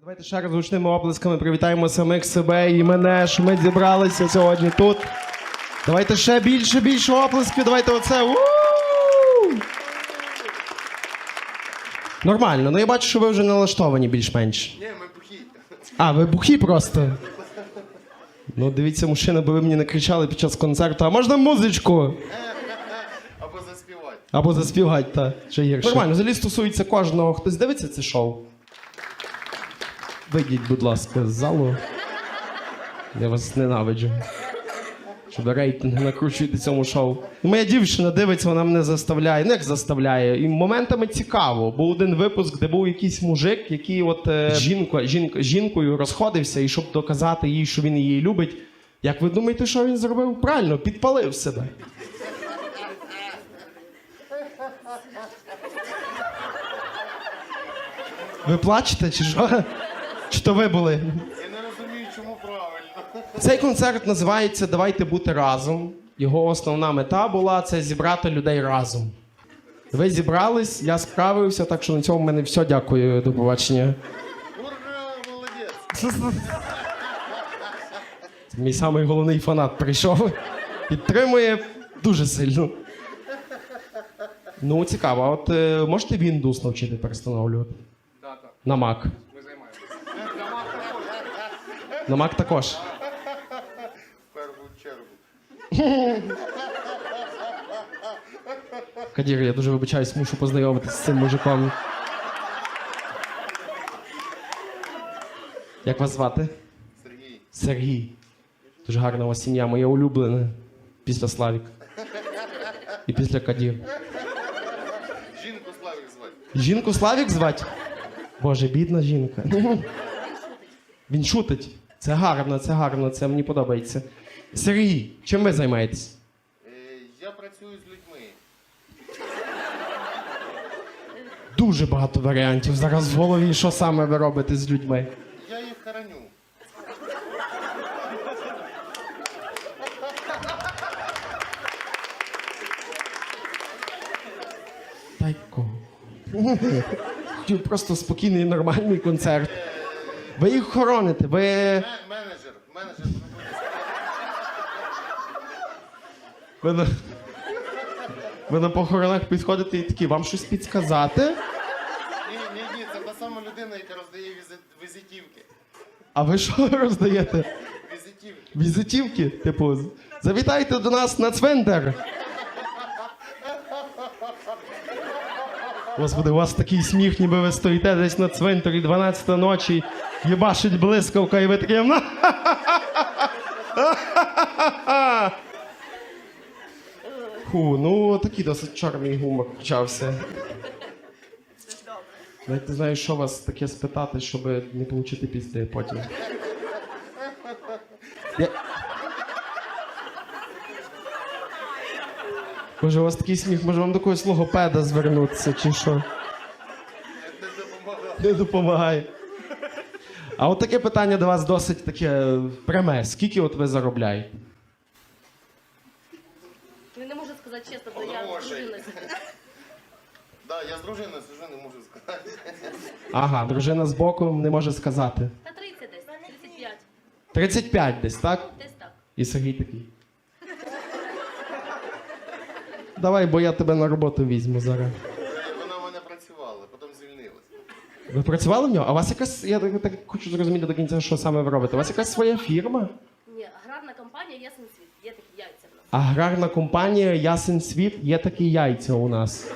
Давайте ще раз гучними оплесками привітаємо самих себе і мене, що ми зібралися сьогодні тут. Давайте ще більше, більше оплесків. Давайте оце. у Нормально, ну я бачу, що ви вже налаштовані більш-менш. Ні, ми бухі. А, ви бухі просто. Ну, дивіться, мужчина, бо ви мені не кричали під час концерту, а можна музичку? Або заспівати. Або заспівати, та ще гірше. Нормально, взагалі стосується кожного. Хтось дивиться це шоу? Вийдіть, будь ласка, з залу. Я вас ненавиджу. Щоб рейтинг накручуєте цьому шоу. Моя дівчина дивиться, вона мене заставляє. Ну як заставляє. І моментами цікаво. Був один випуск, де був якийсь мужик, який от е, жінко, жінк, жінкою розходився, і щоб доказати їй, що він її любить. Як ви думаєте, що він зробив? Правильно, підпалив себе. Ви плачете чи що? Чи то ви були? Я не розумію, чому правильно. Цей концерт називається Давайте бути разом. Його основна мета була це зібрати людей разом. Ви зібрались, я справився, так що на цьому в мене все. Дякую, до побачення. Ура, молодець! Це мій самий головний фанат прийшов. Підтримує дуже сильно. Ну, цікаво, а от е, можете Windows навчити перестановлювати? Да, так, На Mac. На Mac також. В першу чергу. Кадір, я дуже вибачаюсь, мушу познайомитися з цим мужиком. Як вас звати? Сергій. Сергій. Дуже гарна у вас сім'я, моя улюблена. Після Славік. І після Кадір. Жінку Славік звати. Жінку Славік звати? Боже, бідна жінка. Він шутить. Це гарно, це гарно, це мені подобається. Сергій, чим ви займаєтесь? Е, я працюю з людьми. Дуже багато варіантів. Зараз в голові, що саме ви робите з людьми. Я їх хороню. Хотів просто спокійний, нормальний концерт. Ви їх хороните, ви. Менеджер. Менеджер. Ви на, ви на похоронах підходите і такі, вам щось підсказати? Ні, ні, ні, це та сама людина, яка роздає візи- візитівки. А ви що роздаєте? Візитівки. Візитівки? Типу, завітайте до нас на цвинтар. Господи, у вас такий сміх, ніби ви стоїте десь на цвинтарі 12 ночі, їбашить блискавка, і ви такі. «На, Фу, ну такий досить чорний гумор почався. Навіть не знаю, що вас таке спитати, щоб не отримати після потім. Я... Боже, у вас такий сміх, може вам до когось логопеда звернутися, чи що? Не допомагає. Не допомагає. А от таке питання до вас досить таке е, пряме. Скільки от ви заробляєте? Ну, не можу сказати чесно, бо я Грошей. дружина сидить. Да, я з дружиною сижу, не можу сказати. Ага, дружина з боку не може сказати. Та 30 десь, 35. 35 десь, так? Десь так. І Сергій такий. Давай, бо я тебе на роботу візьму зараз. Е, Вона в мене працювала, потім звільнилась. Ви працювали в нього? А у вас якась. Я так, так хочу зрозуміти до кінця, що саме ви робите. У вас якась своя фірма? Ні, аграрна компанія Ясен Світ. Є такі яйця в нас. Аграрна компанія Ясен Світ є такі яйця у нас.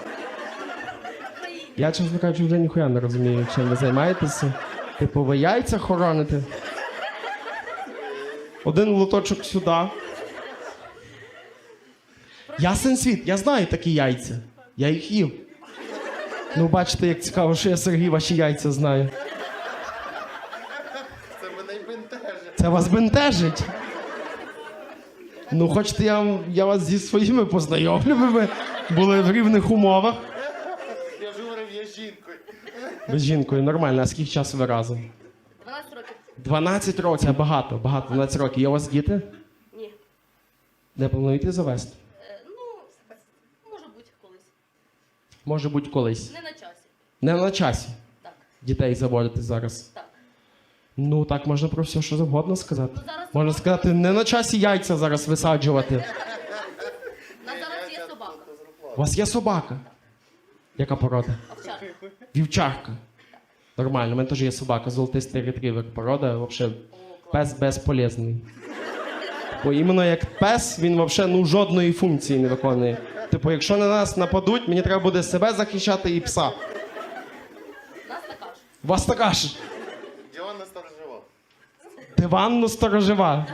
Я, чесно кажучи, вже ніхуя не розумію, чим ви займаєтеся. Типу, ви яйця хороните. Один лоточок сюди. Ясен світ, я знаю такі яйця. Я їх їв. Ну, бачите, як цікаво, що я Сергій ваші яйця знаю. Це мене й бентежить. Це вас бентежить. Ну, хочете, я, вам- я вас зі своїми познайомлю, ви би були в рівних умовах. Я ж говорив, я з жінкою. Ви з жінкою нормально, а скільки часу ви разом? 12 років. 12 років, це багато, багато, 12 років. Є у вас діти? Ні. Не плануєте завести? Е, ну, може бути колись. Може бути колись. Не на часі. Не на часі Так, дітей заводити зараз. так. Ну, так можна про все, що завгодно сказати. Ну, зараз Можна сказати, не на часі яйця зараз висаджувати. У нас зараз є собака. У вас є собака. Яка порода? Овчарка. Вівчарка. Нормально, у мене теж є собака, золотистий ретривер. Порода, взагалі, пес безполезний. Бо іменно як пес, він взагалі ну, жодної функції не виконує. Типу, якщо на нас нападуть, мені треба буде себе захищати і пса. Нас така ж. Вас така ж Діана сторожова. диванно-сторожева.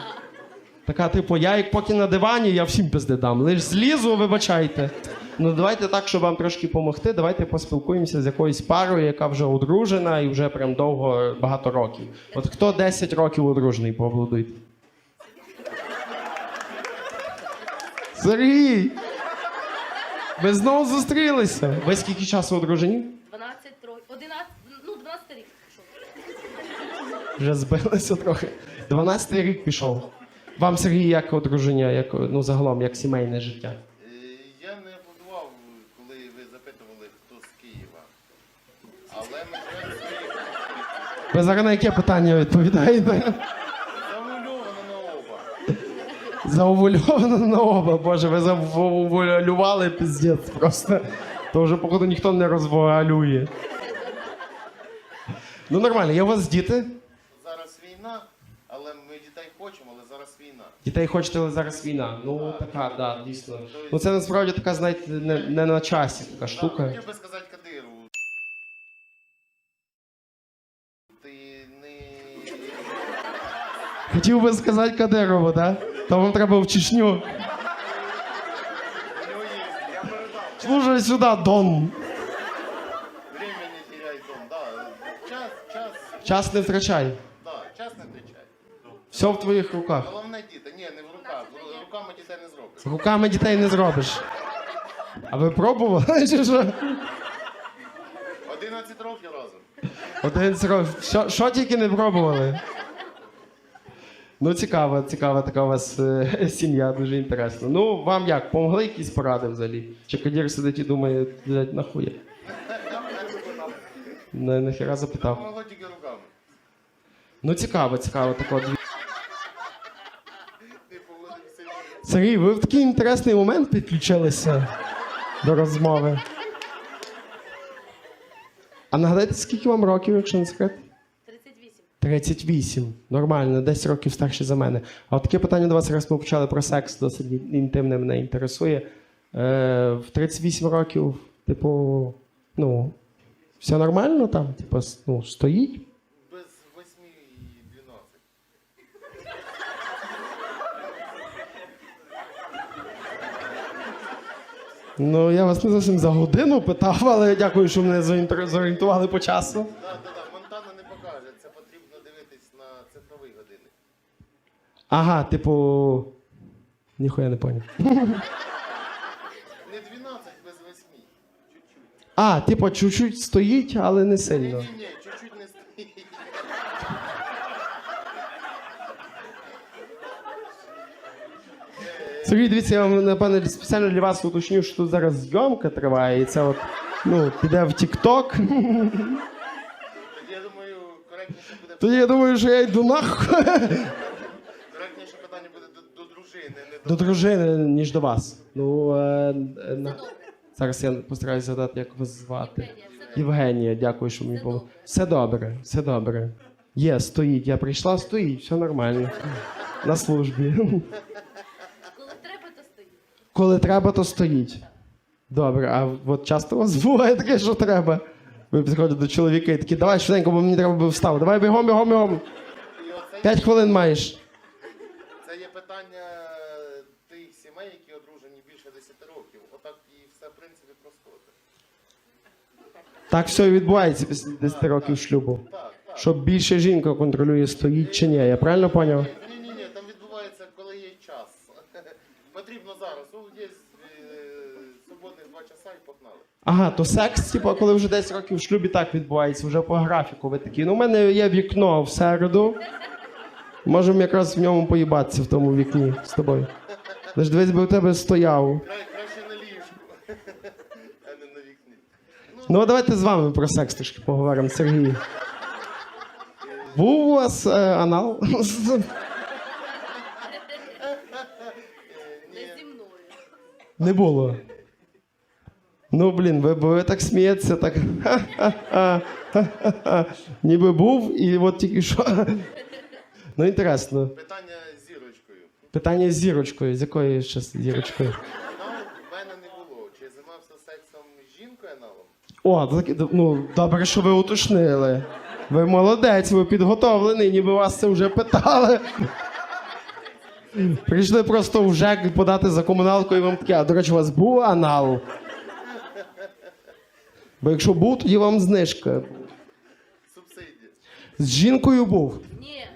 Така, типу, я як поки на дивані, я всім пизди дам. Лиш злізу, вибачайте. Ну давайте так, щоб вам трошки допомогти. Давайте поспілкуємося з якоюсь парою, яка вже одружена і вже прям довго багато років. От хто 10 років одружений, поаплодуйте. Сергій! Ви знову зустрілися. Ви скільки часу одружені? 12 років. 11, ну 12 рік пішов. Вже збилися трохи. 12 рік пішов. Вам, Сергій, як одруження, як ну загалом, як сімейне життя? Е, Я не будував, коли ви запитували, хто з Києва. Але ми живемо в. Ви зараз на яке питання відповідаєте? Заувульовано на оба. Боже, ви заувулювали піздець просто. То вже, походу, ніхто не розвуалює. Ну нормально, є у вас діти? Зараз війна, але ми дітей хочемо, але зараз війна. Дітей хочете, але зараз війна. Ну така, да, дійсно. Ну це насправді така, знаєте, не, не на часі така штука. Хотів би сказати Кадирову. Ти не. Хотів би сказати Кадирову, так? То вам треба в Чечню. Служай сюди, Дон. Время не теряй, Том. Да. Час, час. Час не втрачай. Да, час не втрачай. Все в твоїх руках. Головне діти. Ні, не в руках. Руками дітей не зробиш. Руками дітей не зробиш. А ви пробували? Чи що? 11 років разом. Один років. Що, що тільки не пробували? Ну, цікава, цікава така у вас е, сім'я, дуже інтересно. Ну, вам як? Помогли якісь поради взагалі? Чи Кадір сидить і думає, блядь, нахуя? Не, нахіра запитав. Ну, цікаво, цікаво. Так от. Ти поводився. Сергій, ви в такий інтересний момент підключилися до розмови. А нагадайте, скільки вам років, якщо не секрет? 38. 38. Нормально, 10 років старше за мене. А от таке питання до вас, раз ми почали про секс, досить інтимне мене інтересує. Е, в 38 років, типу, ну, все нормально там? Типу, ну, стоїть? Без 8 і 12. Ну, я вас не зовсім за годину питав, але дякую, що мене зорієнтували по часу. Да, да, да. Монтана не покаже. Це потрібно дивитись на цифровий годинник. Ага, типу. Ніхуя не поняв. Не 12 без 8. Чуть-чуть. А, типу, чуть-чуть стоїть, але не сильно. Ні-ні-ні, чуть-чуть не стоїть. Сергій, дивіться, я вам напевно спеціально для вас уточню, що тут зараз зйомка триває, і це от ну, піде в. Тоді, я думаю, коректніше буде Тоді я думаю, що я йду нахуй коректніше питання буде до, до дружини, не до дружини, ніж до вас. Ну, е, е, на- зараз я постараюся згадати, як вас звати. Євгенія. Євгенія, дякую, що мені було. Все добре, все добре. Є, стоїть. Я прийшла, стоїть, все нормально. На службі. Коли треба, то стоїть. Коли треба, то стоїть. Добре, а от часто у вас буває таке, що треба. Ви підходите до чоловіка і такі, давай швиденько, бо мені треба би встав. Давай бігом, бігом, бігом. П'ять хвилин маєш. Це є питання тих сімей, які одружені більше 10 років. Отак і все, в принципі, проскоти. Так все і відбувається після 10 років шлюбу. Щоб більше жінка контролює, стоїть чи ні. Я правильно поняв? Ні, ні, ні, там відбувається, коли є час. Потрібно зараз. О, є е, свободних два часа і погнали. Ага, то секс, типу, коли вже 10 років в шлюбі, так відбувається, вже по графіку. Ви такі. Ну, у мене є вікно в середу. Можемо якраз в ньому поїбатися в тому вікні з тобою. Лиш дивись, би у тебе стояв. Кра- краще на ліжку, а не на вікні. Ну, а давайте з вами про секс трошки поговоримо, Сергій. Був у вас е, анал? Не зі мною. Не було. Ну, блін, ви, ви так смієтеся, так. ха-ха-ха, ха-ха-ха. Ніби був, і от тільки що. Ну, інтересно. Питання з зірочкою. Питання з зірочкою. З якою ще з зірочкою? Ну, в мене не було. Чи займався сексом з жінкою аналом? О, так, ну, добре, що ви уточнили. Ви молодець, ви підготовлений, ніби вас це вже питали. Прийшли просто в ЖЕК подати за комуналку і вам таке, а до речі, у вас був анал? Бо якщо був, тоді вам знижка. Субсидія. З жінкою був. Ні.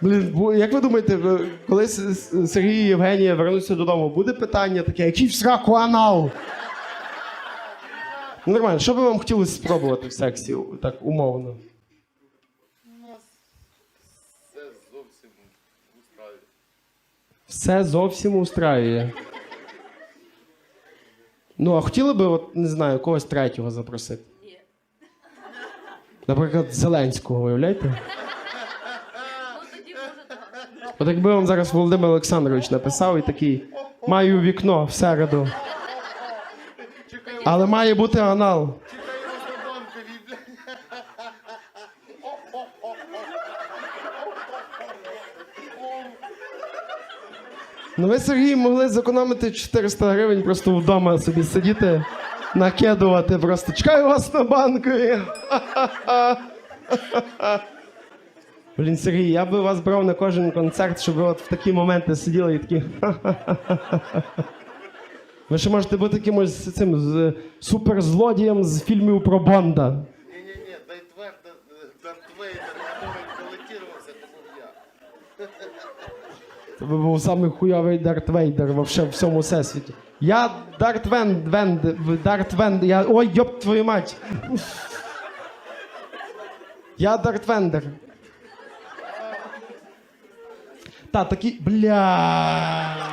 Блін, бо як ви думаєте, ви- коли С- С- Сергій і Євгенія вернуться додому, буде питання таке, який в сраку анал? Ну, Нормально, що би вам хотілося спробувати в сексі, так умовно? У нас все зовсім устраює. Все зовсім устраює. Ну, а хотіли би, от, не знаю, когось третього запросити? Ні. Наприклад, Зеленського, уявляєте? Ну тоді може так. От якби вам зараз Володимир Олександрович написав і такий: маю вікно в середу. Але має бути анал. Ну ви, Сергій, могли зекономити 400 гривень просто вдома собі сидіти, накидувати просто. Чекаю вас на банкові. Блін, Сергій, я би вас брав на кожен концерт, щоб ви от в такі моменти сиділи і такі. Ви ще можете бути якимось цим з, суперзлодієм з фільмів про Бонда. Ні-ні-ні, твердо, Дарт Вейдер, який балотувався, то був я. Це би був самий хуйовий Дарт Вейдер вообще в всьому всесвіті. Я Дарт Венд, Венд, Дарт Венд, я. Ой, йоп твою мать. Я Дарт Вендер. Та, такі. Блядь.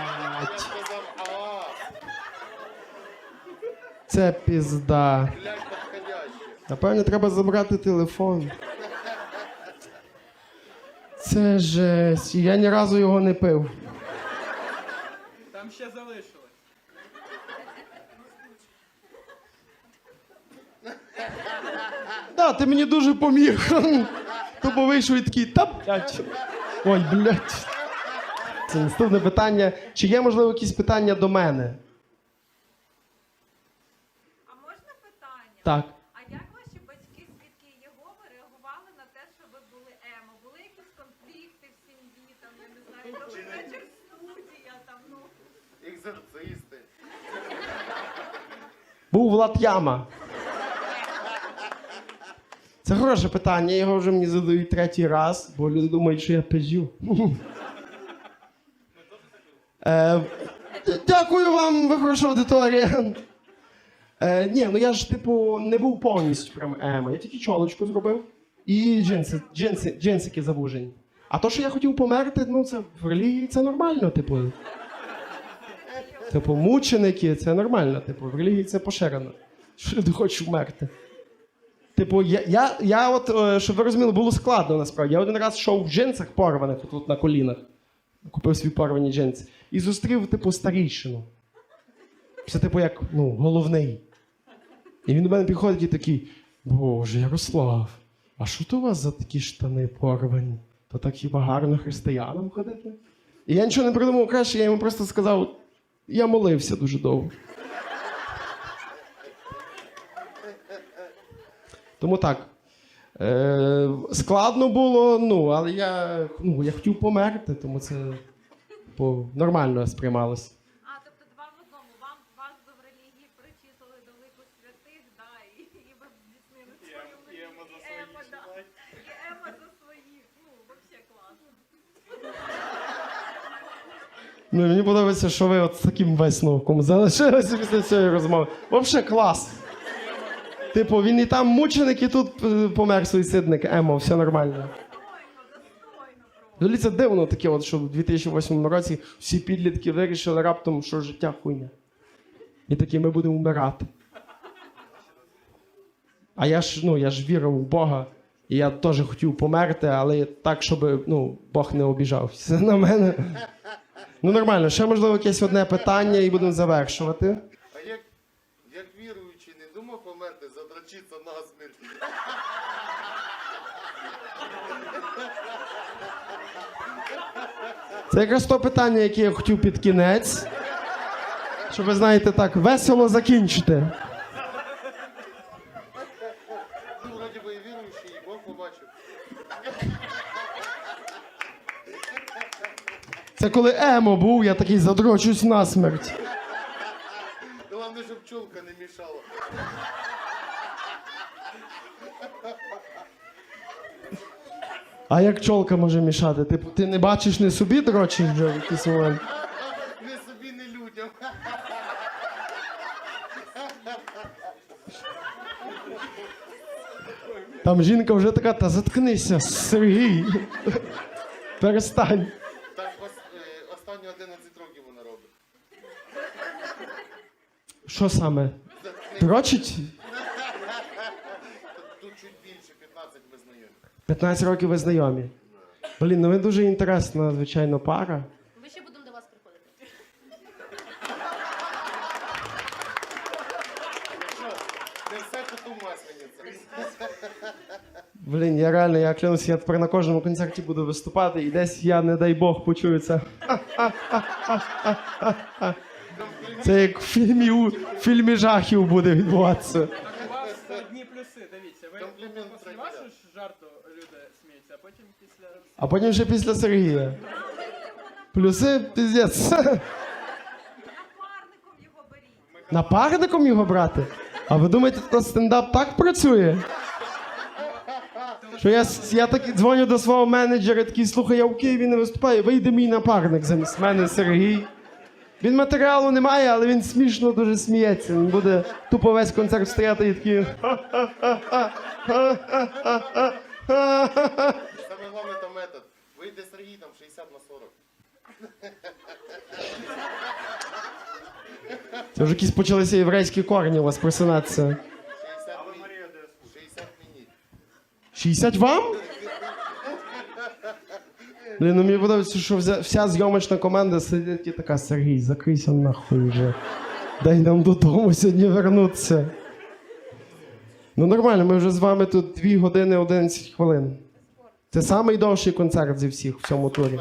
Це пізда. Напевне, треба забрати телефон. Це жесть. Я ні разу його не пив. Там ще залишилось. Да, ти мені дуже поміг. Тупо вийшов і такий, та блядь. Ой, блядь. Це наступне питання. Чи є, можливо, якісь питання до мене? А можна питання? Так. А як ваші батьки, свідки Єгови, реагували на те, що ви були емо? Були якісь конфлікти в сім'ї, там, я не знаю, добрий вечір студія, там, ну. Екзорцисти. Був Влад Яма. Це хороше питання, його вже мені задають третій раз, бо люди думають, що я пизю. Е, Дякую вам, ви хороша аудиторія. Е, ні, ну я ж, типу, не був повністю прям емо. Я тільки чолочку зробив і джинси, джинси, джинсики завужені. А то, що я хотів померти, ну це в релігії це нормально, типу. Типу, мученики, це нормально, типу, в релігії це поширено. Що люди хочуть вмерти. Типу, я, я, я от, е, щоб ви розуміли, було складно насправді. Я один раз йшов в джинсах порваних тут на колінах. Купив свої порвані джинси. І зустрів, типу, старійшину. Це, типу, як ну, головний. І він до мене підходить і такий: Боже, Ярослав, а що то у вас за такі штани порвані? То так хіба гарно християнам ходити? І я нічого не придумав краще, я йому просто сказав, я молився дуже довго. Тому так. Е, складно було, ну, але я, ну, я хотів померти, тому це типу, нормально сприймалося. А, тобто два в одному. Вам, вас би в релігії причислили до лику святих, да, і, і ви здійснили свою ем- і мрію. емо за І своїх емо, да. І емо за своїх. Ну, вообще класно. Ну, мені подобається, що ви от з таким висновком залишилися після цієї розмови. Взагалі клас. Типу, він і там мученик, і тут е, помер суїцидник. Емо, все нормально. Взагалі це дивно таке, от, що в 2008 році всі підлітки вирішили раптом, що життя хуйня. І такі ми будемо вмирати. А я ж, ну, я ж вірив у Бога. І я теж хотів померти, але так, щоб ну, Бог не обіжався на мене. Ну, нормально, ще можливо якесь одне питання і будемо завершувати. А як, як віруючий не думав померти, задрочиться насмерть? Це якраз то питання, яке я хотів під кінець. Щоб ви знаєте, так весело закінчити. Ну. Це коли емо був, я такий задрочусь насмерть. Головне, щоб пчолка не мішала. А як чолка може мішати? Ти, ти не бачиш не собі дрочиш вже в якийсь момент. Не собі, не людям. Там жінка вже така, та заткнися, Сергій. Перестань. Так е, останні 11 років вона робить. Що саме? Дрочить? Тут, тут чуть більше, 15 ми знайомі. 15 років ви знайомі. Блін, ну ви дуже інтересна, звичайно, пара. Ми ще будемо до вас приходити. Не все коту маслениця. Блін, я реально, я клянусь, я тепер на кожному концерті буду виступати, і десь я, не дай Бог, почую це. Це як в фільмі, у фільмі жахів буде відбуватися. Так у вас одні плюси, дивіться. Ви ж жарту люди сміються, а потім після А потім вже після Сергія. Плюси піздець. Напарником його беріть. Напарником його брати? А ви думаєте, то стендап так працює? Що я, я так дзвоню до свого менеджера, такий, слухай, я в Києві не виступаю, вийде мій напарник замість мене Сергій. Він матеріалу не має, але він смішно дуже сміється. Він буде тупо весь концерт стояти і такий. Саме головне там метод. Вийде Сергій там 60 на 40. Це вже якісь почалися єврейські корні у вас просинатися. 60 мені. 60 мені. 60 вам? Блін, ну мені подобається, що вся, зйомочна команда сидить і така, Сергій, закрийся нахуй вже. Дай нам додому сьогодні вернутися. Ну нормально, ми вже з вами тут 2 години 11 хвилин. Це найдовший концерт зі всіх в цьому турі.